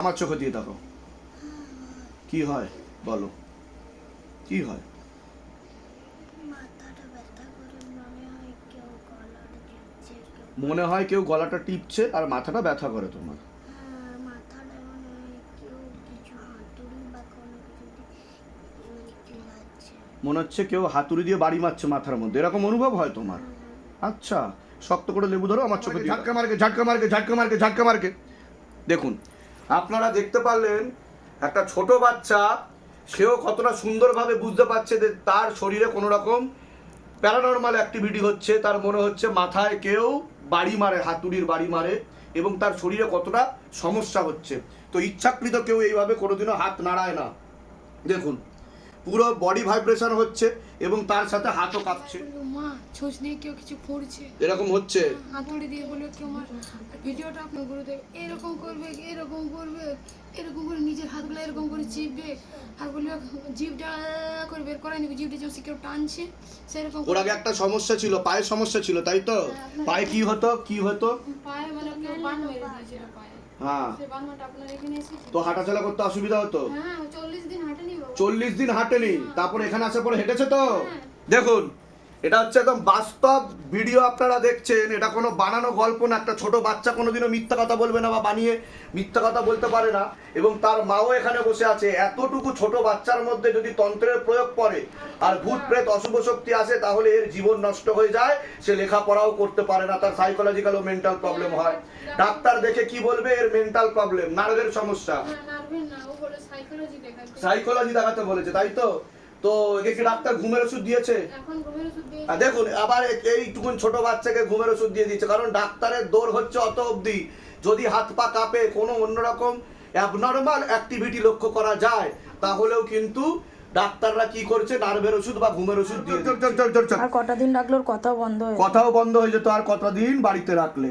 আমার চোখে দিয়ে দেখো। কি হয়? বলো। কি হয়? মনে হয় কেউ হয় গলাটা টিপছে আর মাথাটা ব্যথা করে তোমার। হ্যাঁ মনে হয় হচ্ছে কেউ হাতুড়ি দিয়ে বাড়ি মারছে মাথার মধ্যে। এরকম অনুভব হয় তোমার? আচ্ছা শক্ত করে লেবু ধরো আমার চোখে ঝাটকা মারকে ঝাটকা মারকে ঝাটকা মারকে ঝাটকা মারকে। দেখুন আপনারা দেখতে পারলেন, একটা ছোট বাচ্চা, সেও কতটা সুন্দরভাবে বুঝতে পারছে যে তার শরীরে কোনো রকম প্যারানর্মাল অ্যাক্টিভিটি হচ্ছে। তার মনে হচ্ছে মাথায় কেউ বাড়ি মারে, হাতুড়ির বাড়ি মারে এবং তার শরীরে কতটা সমস্যা হচ্ছে। তো ইচ্ছাকৃত কেউ এইভাবে কোনোদিনও হাত নাড়ায় না। দেখুন পুরো বডি ভাইব্রেশন হচ্ছে এবং তার সাথে হাতও কাঁপছে। মা? ছোঁচ দিয়ে কেউ কিছু এরকম হচ্ছে। হাতুড়ি দিয়ে কেউ ভিডিওটা আপনার গুরুদেব এরকম করবে এরকম করবে এরকম করে নিজের হাতগুলো এরকম করে চিপবে আর জিভটা করে বের করাই নিবে জিভটা কেউ টানছে সেরকম ওর আগে একটা সমস্যা ছিল পায়ের সমস্যা ছিল তাই তো? পায়ে কি হতো? কি হতো? পায়ে মানে কেউ বান মেরে দিয়েছিল পায়ে। হ্যাঁ। তো হাঁটাচলা করতে অসুবিধা হতো? হ্যাঁ চল্লিশ দিন হাঁটেনি বাবা। চল্লিশ দিন হাঁটেনি? তারপর এখানে আসার পরে হেঁটেছে তো? দেখুন এটা হচ্ছে একদম বাস্তব ভিডিও আপনারা দেখছেন। এটা কোনো বানানো গল্প না একটা ছোট বাচ্চা কোনোদিনও মিথ্যা কথা বলবে না বা বানিয়ে মিথ্যা কথা বলতে পারে না। এবং তার মাও এখানে বসে আছে। এতটুকু ছোট বাচ্চার মধ্যে যদি তন্ত্রের প্রয়োগ করে আর ভূত প্রেত অশুভ শক্তি আসে তাহলে এর জীবন নষ্ট হয়ে যায়। সে লেখাপড়াও করতে পারে না তার সাইকোলজিক্যাল ও মেন্টাল প্রবলেম হয়। ডাক্তার দেখে কি বলবে? এর মেন্টাল প্রবলেম নার্ভের সমস্যা। সাইকোলজি দেখাতে বলেছে তাই তো? তো একে কি ডাক্তার ঘুমের ওষুধ দিয়েছে এখন ঘুমের ওষুধ দিয়ে আর দেখুন আবার এইটুকুন ছোট বাচ্চাকে ঘুমের ওষুধ দিয়ে দিচ্ছে কারণ ডাক্তারের দৌড় হচ্ছে অত অবধি যদি হাত পা কাঁপে কোনো অন্যরকম অ্যাবনর্মাল অ্যাক্টিভিটি লক্ষ্য করা যায় তাহলেও কিন্তু ডাক্তাররা কি করছে নার্ভের ওষুধ বা ঘুমের ওষুধ দিয়ে। আর কটা দিন রাখল কথাও বন্ধ হয়ে কথাও বন্ধ হয়ে যেত আর কতদিন বাড়িতে রাখলে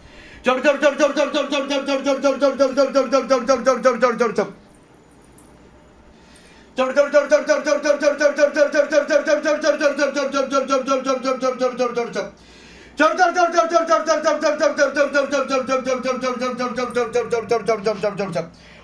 चढ़ चढ़ चढ़ चढ़ चढ़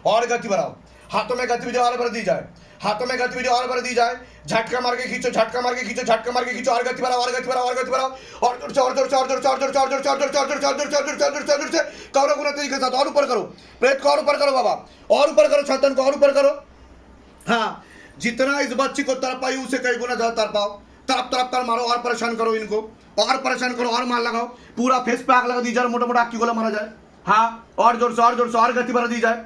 और गति बढ़ाओ। हाथों में गति भी बढ़ा दी जाए। हाथों में गतिविधि और बढ़ दी जाए झटका मार के खींचो झटका मार के खींचो झटका मार के खींचो और गति बढ़ाओ और गति बढ़ाओ और गति बढ़ाओ और ज़ोर ज़ोर ज़ोर ज़ोर ज़ोर ज़ोर ज़ोर ज़ोर से और ज़ोर से और ज़ोर से और ज़ोर से करो गुना तरीके के साथ और ऊपर करो प्रेत को और ऊपर करो बाबा और ऊपर करो छतन को और ऊपर करो हाँ जितना इस बच्ची को तरपाई उसे कई गुना ज़्यादा तरपाओ तरप तरप कर मारो और परेशान करो इनको और परेशान करो और मार लगाओ पूरा फेस पे आग लगा दी जाए मोटा मोटा आग की गोला मारा जाए हाँ और ज़ोर से और ज़ोर से और गति बढ़ा दी जाए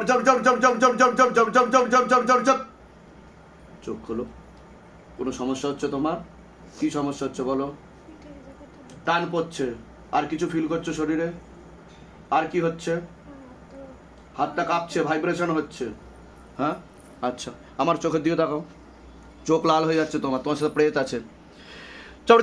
জম জম জম জম জম জম জম জম জম জম চোখ খোলো কোনো সমস্যা হচ্ছে তোমার কি সমস্যা হচ্ছে বলো টান পড়ছে আর কিছু ফিল করছ শরীরে আর কি হচ্ছে হাতটা কাঁপছে ভাইব্রেশন হচ্ছে হ্যাঁ আচ্ছা আমার চোখের দিকে দেখো চোখ লাল হয়ে যাচ্ছে তোমার তোমার সাথে প্রেত আছে চড়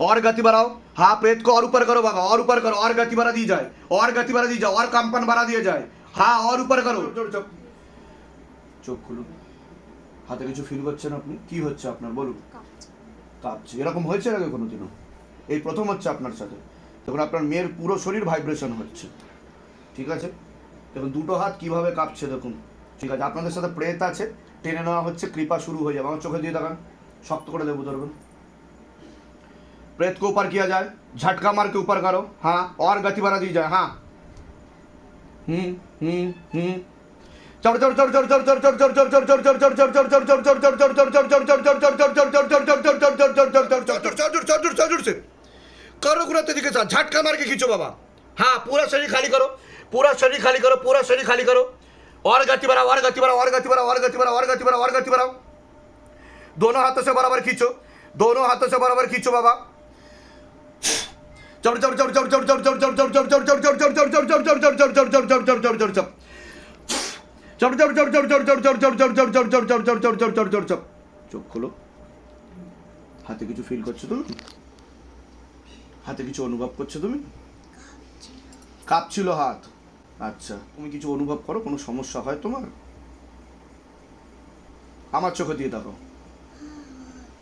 और गति बढ़ाओ हाँ प्रेत को और ऊपर करो बाबा और ऊपर करो और गति बढ़ा दी जाए और गति बढ़ा दी जाए और कंपन बढ़ा दिया जाए हाँ और ऊपर করো চোখ চোখ খুলুন হাতে কিছু ফিল করছেন আপনি কি হচ্ছে আপনার বলুন কাঁপছে কাঁপছে এরকম হয়েছে আগে কোনোদিনও এই প্রথম হচ্ছে আপনার সাথে তখন আপনার মেয়ের পুরো শরীর ভাইব্রেশন হচ্ছে ঠিক আছে দেখুন দুটো হাত কিভাবে কাঁপছে দেখুন ঠিক আছে আপনাদের সাথে প্রেত আছে টেনে নেওয়া হচ্ছে কৃপা শুরু হয়ে যাবে আমার চোখে দিয়ে দেখান শক্ত করে দেবো ধরবেন प्रेत को ऊपर किया जाए झटका मार के ऊपर करो हाँ और गति बढ़ा दी जाए हाँ हम्म हम्म हम्म चढ़ चढ़ चढ़ चढ़ चढ़ चढ़ चढ़ चढ़ चढ़ चढ़ चढ़ चढ़ चढ़ चढ़ चढ़ चढ़ चढ़ चढ़ चढ़ चढ़ चढ़ से करो गुना तरीके से झटका मार के खींचो बाबा हाँ पूरा शरीर खाली करो पूरा शरीर खाली करो पूरा शरीर खाली करो और गति बढ़ाओ और गति बढ़ाओ और गति बढ़ाओ और गति बढ़ाओ और गति बढ़ाओ और गति बढ़ाओ दोनों हाथों से बराबर खींचो दोनों हाथों से बराबर खींचो बाबा চপ চপ চপ চোখ খোলো। হাতে কিছু ফিল করছ তুমি? হাতে কিছু অনুভব করছ তুমি? কাঁপছিল হাত। আচ্ছা তুমি কিছু অনুভব করো? কোনো সমস্যা হয় তোমার? আমার চোখে দিয়ে দেখো।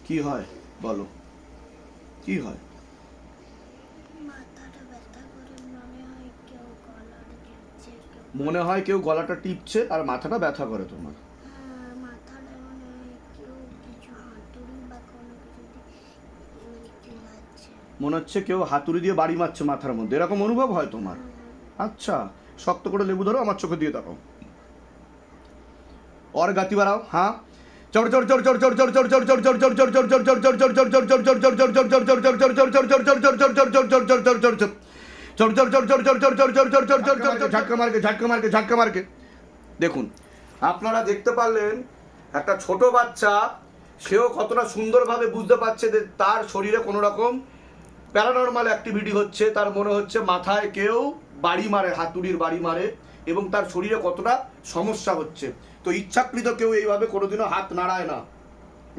কি হয়? বলো। কি হয়? মনে হয় কেউ গলাটা টিপছে আর মাথাটা ব্যথা করে তোমার হ্যাঁ মাথাটা মনে হয় কেউ কিছু হাতুড়ি বা কোনো কিছু দিয়ে মানে চিল্লাচ্ছে মনে হচ্ছে কেউ হাতুড়ি দিয়ে বাড়ি মারছে মাথার মধ্যে এরকম অনুভব হয় তোমার আচ্ছা শক্ত করে লেবু ধরো আমার চোখে দিয়ে দেখো और गति बढ़ाओ हाँ चढ़ चढ़ चढ़ चढ़ चढ़ चढ़ चढ़ चढ़ चढ़ चढ़ चढ़ चढ़ चढ़ चढ़ चढ़ चढ़ चढ़ चढ़ चढ़ चढ़ चढ़ चढ़ चढ़ चढ़ चढ़ चढ़ चढ़ चढ़ चढ़ ঝাটকা মারকে ঝাটকা মারকে ঝাটকা মারকে দেখুন আপনারা দেখতে পারলেন একটা ছোট বাচ্চা সেও কতটা সুন্দরভাবে বুঝতে পারছে যে তার শরীরে কোনো রকম প্যারানর্মাল অ্যাক্টিভিটি হচ্ছে তার মনে হচ্ছে মাথায় কেউ বাড়ি মারে হাতুড়ির বাড়ি মারে এবং তার শরীরে কতটা সমস্যা হচ্ছে তো ইচ্ছাকৃত কেউ এইভাবে কোনোদিনও হাত নাড়ায় না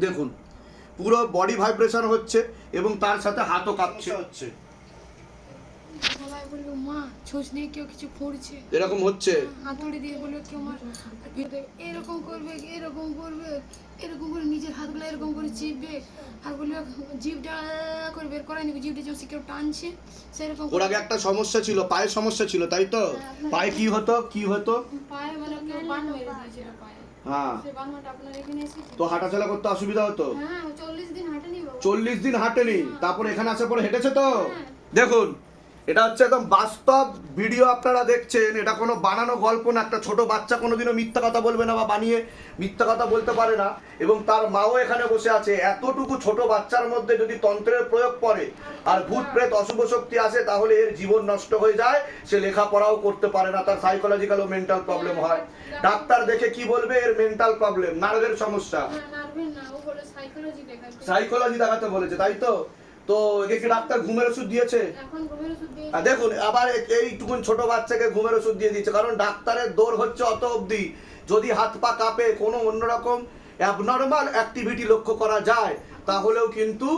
দেখুন পুরো বডি ভাইব্রেশন হচ্ছে এবং তার সাথে হাতও কাঁপছে হচ্ছে সবাই বলল মা ছোঁচ দিয়ে কেউ কিছু এরকম হচ্ছে? হাতুড়ি দিয়ে বলল কেউ এরকম করবে এরকম করবে এরকম করে নিজের হাতগুলো এরকম করে চিপবে। আর জিভটা করে বের জিভটা যেমন কেউ টানছে সেরকম ওর আগে একটা সমস্যা ছিল পায়ের সমস্যা ছিল তাই তো? পায়ে কি হতো? কি হতো? পায়ে মানে কেউ বান মেরে দিয়েছিল পায়ে। হ্যাঁ। তো হাঁটাচলা করতে অসুবিধা হতো? হ্যাঁ চল্লিশ দিন হাঁটেনি চল্লিশ দিন হাঁটেনি? তারপর এখানে আসার পরে হেঁটেছে তো? দেখুন এটা হচ্ছে একদম বাস্তব ভিডিও আপনারা দেখছেন। এটা কোনো বানানো গল্প না একটা ছোট বাচ্চা কোনোদিনও মিথ্যা কথা বলবে না বা বানিয়ে মিথ্যা কথা বলতে পারে না। এবং তার মাও এখানে বসে আছে। এতটুকু ছোট বাচ্চার মধ্যে যদি তন্ত্রের প্রয়োগ করে আর ভূত প্রেত অশুভ শক্তি আসে তাহলে এর জীবন নষ্ট হয়ে যায়। সে লেখাপড়াও করতে পারে না তার সাইকোলজিক্যাল ও মেন্টাল প্রবলেম হয়। ডাক্তার দেখে কি বলবে? এর মেন্টাল প্রবলেম নার্ভের সমস্যা। সাইকোলজি দেখাতে বলেছে তাই তো? তো একে কি ডাক্তার ঘুমের ওষুধ দিয়েছে? আর দেখুন আবার এইটুকুন ছোট বাচ্চাকে ঘুমের ওষুধ দিয়ে দিচ্ছে কারণ ডাক্তারের দৌড় হচ্ছে অত অবধি। যদি হাত পা কাঁপে কোনো অন্যরকম অ্যাবনর্মাল অ্যাক্টিভিটি লক্ষ্য করা যায় তাহলেও কিন্তু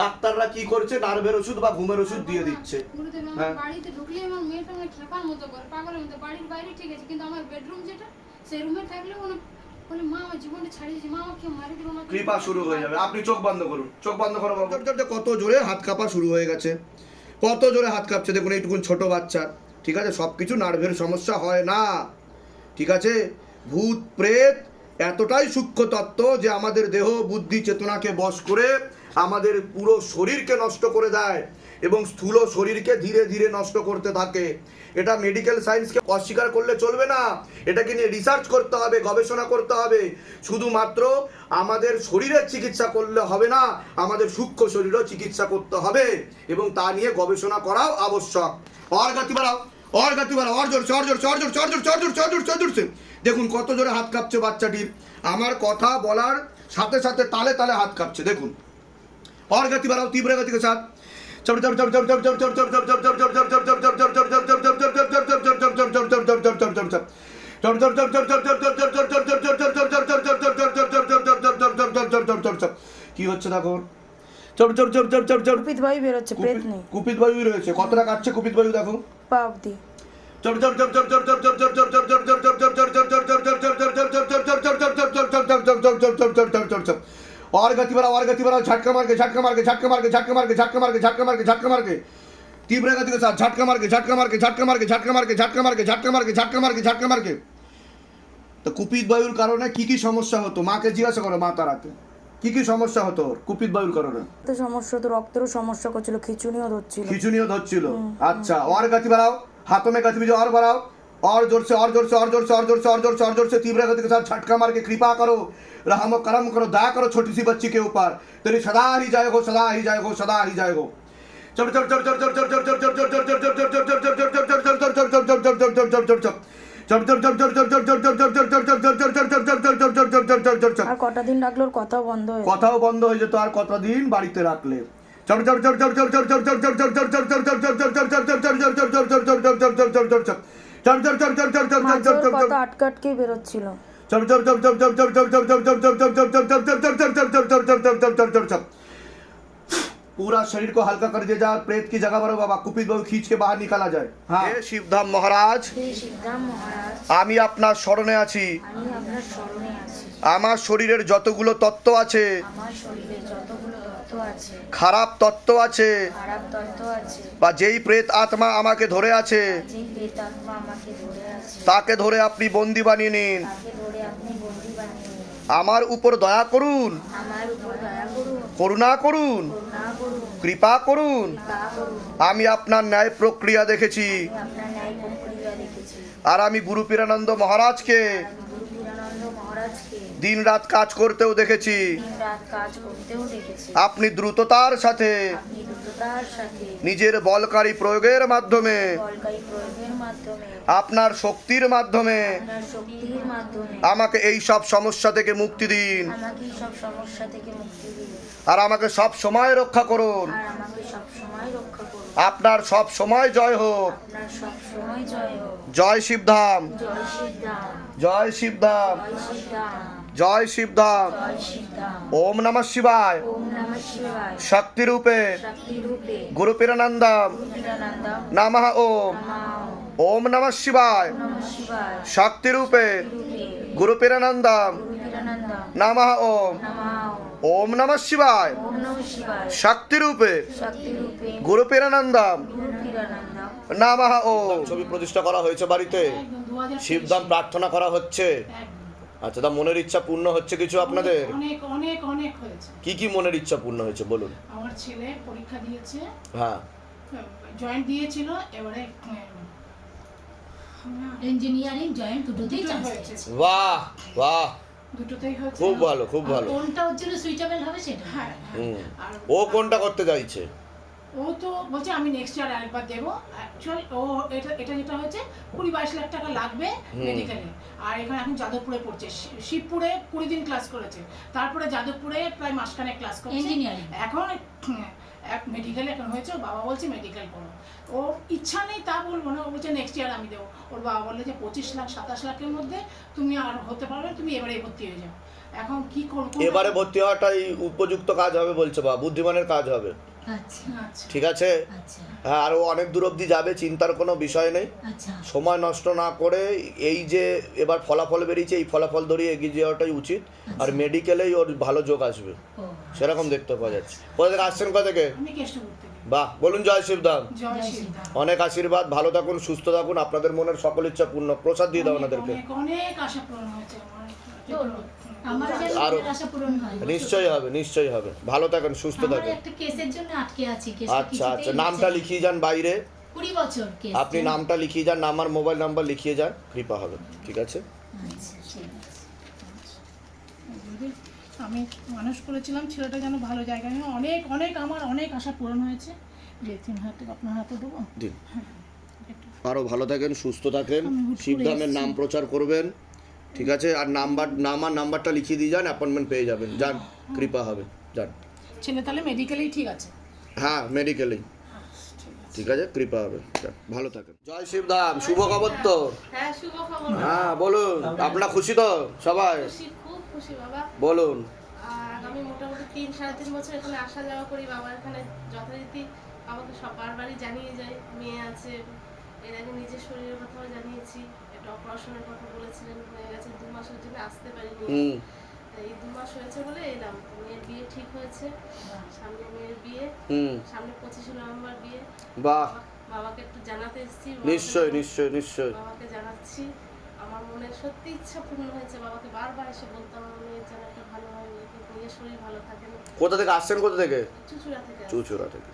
ডাক্তাররা কি করছে? নার্ভের ওষুধ বা ঘুমের ওষুধ দিয়ে দিচ্ছে। হ্যাঁ। বাড়িতে ঢুকলে আমার মেয়েটা আমার খেপার মতো করে পাগলের মতো বাড়ির বাইরে ঠিক আছে কিন্তু আমার বেডরুম যেটা সেই রুমে থাকলে কোনো বলে মা আমার জীবনটা ছাড়িয়ে মা আমাকে মারি দিল মা কৃপা শুরু হয়ে যাবে। আপনি চোখ বন্ধ করুন। চোখ বন্ধ করো বাবু। কত জোরে হাত কাঁপা শুরু হয়ে গেছে। কত জোরে হাত কাঁপছে দেখুন এইটুকুন ছোট বাচ্চা। ঠিক আছে? সব কিছু নার্ভের সমস্যা হয় না। ঠিক আছে? ভূত প্রেত এতটাই সূক্ষ্ম তত্ত্ব যে আমাদের দেহ বুদ্ধি চেতনাকে বশ করে আমাদের পুরো শরীরকে নষ্ট করে দেয়। এবং স্থূল শরীরকে ধীরে ধীরে নষ্ট করতে থাকে। এটা মেডিকেল সায়েন্সকে অস্বীকার করলে চলবে না। এটাকে নিয়ে রিসার্চ করতে হবে, গবেষণা করতে হবে। শুধুমাত্র আমাদের শরীরের চিকিৎসা করলে হবে না, আমাদের সূক্ষ্ম শরীরও চিকিৎসা করতে হবে এবং তা নিয়ে গবেষণা করাও আবশ্যক। অর গাতি বাড়াও, অর গাতি বাড়াও, অর জোর চর জোর চর জোর চর জোর চর জোর চর দেখুন কত জোরে হাত কাঁপছে বাচ্চাটির। আমার কথা বলার সাথে সাথে তালে তালে হাত কাঁপছে, দেখুন। অর গাতি বাড়াও, তীব্র গতিকে সাথ কি হচ্ছে দেখুন কুপিত বায়ু বেরোচ্ছে প্রেত নেই কুপিত বায়ু রয়েছে কতটা কাটছে কুপিত বায়ু দেখো পা অবধি और गति बढ़ाओ और गति बढ़ाओ झटका मार के झटका मार के झटका मार के झटका मार के झटका मार के झटका मार के झटका मार के तीव्र गति के साथ झटका मार के झटका मार के झटका मार के झटका मार के झटका मार के झटका मार के झटका मार के झटका मार के তো কুপিত বায়ুর কারণে কি কি সমস্যা হতো মাকে জিজ্ঞাসা করো মা তারাকে কি কি সমস্যা হতো কুপিত বায়ুর কারণে তো সমস্যা তো রক্তেরও সমস্যা করছিল খিচুনিও ধরছিল খিচুনিও ধরছিল আচ্ছা ওর গতি বাড়াও হাতমে গতি বিজয় আর বাড়াও और जोर से और जोर से और जोर से और जोर से और जोर से और जोर से तीव्र गति के साथ झटका मार के कृपा करो रहम करम करो दया करो छोटी सी बच्ची के ऊपर तेरी सदा ही जाए हो सदा ही जाए हो सदा ही जाए हो चढ़ चढ़ चढ़ चढ़ चढ़ चढ़ चढ़ चढ़ चढ़ चढ़ चढ़ चढ़ चढ़ चढ़ चढ़ चढ़ चढ़ चढ़ चढ़ चढ़ चढ़ चढ़ चढ़ चढ़ चढ़ আর কটা দিন রাখলো ওর কথা বন্ধ হয়ে যেত। কথাও বন্ধ হয়ে যেত আর কতদিন বাড়িতে রাখলে মাঝে ওর কথা আটকে আটকেই বেরোচ্ছিল पूरा शरीर को हल्का कर दिया जाए प्रेत की जगह पर बाबा कुपित बाबू खींच के बाहर निकाला जाए हाँ शिवधाम महाराज শ্রী সিদ্ধাম মহারাজ আমি আপনার স্মরণে আছি আমি আপনার স্মরণে আছি আমার শরীরের যতগুলো তত্ত্ব আছে আমার শরীরে যতগুলো তত্ত্ব আছে খারাপ তত্ত্ব আছে। বা যেই প্রেত আত্মা আমাকে ধরে আছে তাকে ধরে আপনি বন্দি বানিয়ে নিন। আমার উপর দয়া করুন। করুণা করুন। কৃপা করুন। আমি আপনার ন্যায় প্রক্রিয়া দেখেছি। আর আমি গুরু পীরানন্দ মহারাজকে দিন রাত কাজ করতেও দেখেছি। আপনি দ্রুততার সাথে নিজের বলকারী প্রয়োগের মাধ্যমে আপনার শক্তির মাধ্যমে আমাকে এই সব সমস্যা থেকে মুক্তি দিন। আর আমাকে সব সময় রক্ষা করুন। আপনার সব সময় জয় হোক। জয় শিবধাম। জয় শিবধাম। জয় শিবধাম। ওম নম শিবায়। শক্তি রূপে গুরু পিরানন্দম নম ওম। ওম। নম শিবায়। শক্তি রূপে গুরু পিরানন্দম নম ওম। ওম। নম শিবায়। শক্তি রূপে গুরু পিরানন্দম নম ওম। ছবি প্রতিষ্ঠা করা হয়েছে বাড়িতে। শিবধাম প্রার্থনা করা হচ্ছে। আচ্ছা তা মনের ইচ্ছা পূর্ণ হচ্ছে কিছু আপনাদের? অনেক অনেক অনেক হয়েছে। কি কি মনের ইচ্ছা পূর্ণ হয়েছে বলুন। আমার ছেলে পরীক্ষা দিয়েছে। হ্যাঁ। জয়েন্ট দিয়েছিল এবারে ইঞ্জিনিয়ারিং জয়েন্ট দুটোতেই চান্স পেয়েছে বাহ বাহ। দুটোতেই হয়েছে। খুব ভালো খুব ভালো। কোনটা ওর জন্য সুইটেবল হবে সেটা। হ্যাঁ ও কোনটা করতে চাইছে? ও তো বলছে আমি নেক্সট ইয়ার আরেকবার দেবো। অ্যাকচুয়ালি ও এটা এটা যেটা হয়েছে কুড়ি বাইশ লাখ টাকা লাগবে মেডিকেলে আর এখানে এখন যাদবপুরে পড়ছে। শিবপুরে কুড়ি দিন ক্লাস করেছে। তারপরে যাদবপুরে প্রায় মাসখানেক ক্লাস করছে। Engineering। এখন এক মেডিকেল এখন হয়েছে। বাবা বলছে মেডিকেল করো। ওর ইচ্ছা নেই তা বলব না। ও বলছে নেক্সট ইয়ার আমি দেবো। ওর বাবা বললে যে পঁচিশ লাখ সাতাশ লাখের মধ্যে তুমি আর হতে পারবে তুমি এবারে ভর্তি হয়ে যাও। এখন কি করব এবারে ভর্তি হওয়াটাই উপযুক্ত কাজ হবে বলছে বা বুদ্ধিমানের কাজ হবে। ঠিক আছে? আচ্ছা। হ্যাঁ আরও অনেক দূর অবধি যাবে চিন্তার কোনো বিষয় নেই। আচ্ছা। সময় নষ্ট না করে এই যে এবার ফলাফল বেরিয়েছে এই ফলাফল ধরিয়ে এগিয়ে যাওয়াটাই উচিত। আর মেডিকেলেই ওর ভালো যোগ আসবে। সেরকম দেখতে পাওয়া যাচ্ছে। কোথা থেকে আসছেন কোথা থেকে? বাহ বলুন জয় শিবধাম অনেক আশীর্বাদ ভালো থাকুন সুস্থ থাকুন আপনাদের মনের সকল ইচ্ছা পূর্ণ। প্রসাদ দিয়ে দাও ওনাদেরকে। অনেক আশা পূরণ হয়েছে আরো- মনের আশা পূরণ হয়। নিশ্চয়ই হবে নিশ্চয়ই হবে। ভালো থাকেন সুস্থ থাকেন। একটা কেসের জন্য আটকে আছি কেস আচ্ছা আচ্ছা নামটা লিখিয়ে যান বাইরে। আপনি নামটা লিখিয়ে যান নাম আর মোবাইল নাম্বার লিখিয়ে যান কৃপা হবে ঠিক আছে? আচ্ছা ঠিক আছে। আমি মানুষ করেছিলাম ছেলেটা যেন ভালো জায়গায় অনেক অনেক আমার অনেক আশা পূরণ হয়েছে। যে তিন হাতে আপনার হাতে দেবো। আরও ভালো থাকেন সুস্থ থাকেন। শিবধামের নাম প্রচার করবেন। ঠিক আছে? আর নাম্বার নাম আর নাম্বারটা লিখিয়ে দিয়ে যান অ্যাপয়েন্টমেন্ট পেয়ে যাবেন। যান কৃপা হবে। যান। ছেলে তাহলে মেডিকেলেই ঠিক আছে? হ্যাঁ মেডিকেলেই ঠিক আছে? কৃপা হবে। ভালো থাকেন। জয় শিবধাম শুভ খবর তো? হ্যাঁ শুভ খবর। হ্যাঁ বলুন আপনারা খুশি তো সবাই? খুশি খুব খুশি বাবা। বলুন। আমি মোটামুটি তিন সাড়ে তিন বছর এখানে আসা যাওয়া করি বাবা এখানে যথারীতি আমাকে সব বারবারই জানিয়ে যায় মেয়ে আছে এর আগে নিজের শরীরের কথাও জানিয়েছি একটা অপারেশনের কথা বলেছিলেন হয়ে গেছে দু মাসের জন্য আসতে পারিনি। এই দু মাস হয়েছে বলে এলাম মেয়ের বিয়ে ঠিক হয়েছে সামনে মেয়ের বিয়ে হুম। সামনে পঁচিশে নভেম্বর বিয়ে। বাহ। বাবাকে একটু জানাতে এসেছি নিশ্চয় নিশ্চয় নিশ্চয়। বাবাকে জানাচ্ছি। আমার মনে সত্যি ইচ্ছা পূর্ণ হয়েছে বাবাকে বারবার এসে বলতাম আমার মেয়ের যেন একটা ভালো হয় মেয়েকে নিজের শরীর ভালো থাকে কোথা থেকে আসছেন কোথা থেকে। চুচুড়া থেকে। চুচুড়া থেকে।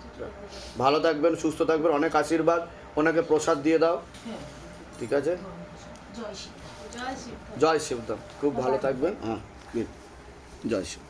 ভালো থাকবেন সুস্থ থাকবেন অনেক আশীর্বাদ। ওনাকে প্রসাদ দিয়ে দাও। ঠিক আছে? জয় শ্রী জয় শিব জয় শিবদাম। খুব ভালো থাকবেন। হ্যাঁ জয় শিব